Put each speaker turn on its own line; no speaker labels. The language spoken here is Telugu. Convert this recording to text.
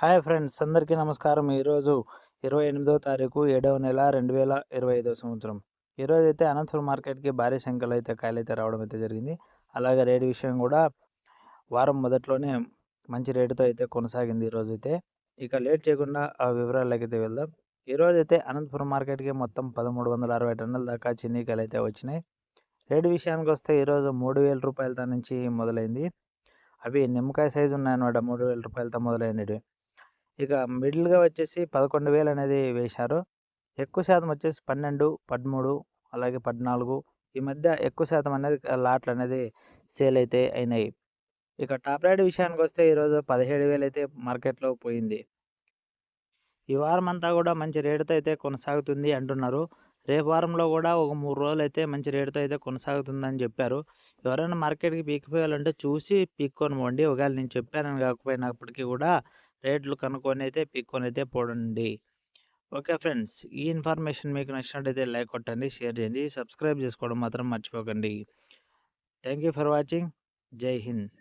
హాయ్ ఫ్రెండ్స్ అందరికీ నమస్కారం ఈరోజు ఇరవై ఎనిమిదో తారీఖు ఏడవ నెల రెండు వేల ఇరవై ఐదో సంవత్సరం ఈరోజు అయితే అనంతపురం మార్కెట్కి భారీ సంఖ్యలో అయితే కాయలైతే అయితే రావడం అయితే జరిగింది అలాగే రేటు విషయం కూడా వారం మొదట్లోనే మంచి రేటుతో అయితే కొనసాగింది ఈరోజు అయితే ఇక లేట్ చేయకుండా ఆ అయితే వెళ్దాం ఈరోజు అయితే అనంతపురం మార్కెట్కి మొత్తం పదమూడు వందల అరవై టన్నుల దాకా కాయలు అయితే వచ్చినాయి రేటు విషయానికి వస్తే ఈరోజు మూడు వేల రూపాయలతో నుంచి మొదలైంది అవి నిమ్మకాయ సైజు ఉన్నాయన్నమాట మూడు వేల రూపాయలతో మొదలైనవి ఇక మిడిల్గా వచ్చేసి పదకొండు వేలు అనేది వేశారు ఎక్కువ శాతం వచ్చేసి పన్నెండు పదమూడు అలాగే పద్నాలుగు ఈ మధ్య ఎక్కువ శాతం అనేది లాట్లు అనేది సేల్ అయితే అయినాయి ఇక టాప్ రేట్ విషయానికి వస్తే ఈరోజు పదిహేడు వేలు అయితే మార్కెట్లో పోయింది ఈ వారం అంతా కూడా మంచి రేటుతో అయితే కొనసాగుతుంది అంటున్నారు రేపు వారంలో కూడా ఒక మూడు రోజులు అయితే మంచి రేటుతో అయితే కొనసాగుతుందని చెప్పారు ఎవరైనా మార్కెట్కి పీకిపోయాలంటే చూసి పోండి ఒకవేళ నేను చెప్పానని కాకపోయినప్పటికీ కూడా రేట్లు కనుక్కొని అయితే పీక్కొని అయితే పోడండి ఓకే ఫ్రెండ్స్ ఈ ఇన్ఫర్మేషన్ మీకు నచ్చినట్టయితే లైక్ కొట్టండి షేర్ చేయండి సబ్స్క్రైబ్ చేసుకోవడం మాత్రం మర్చిపోకండి థ్యాంక్ యూ ఫర్ వాచింగ్ జై హింద్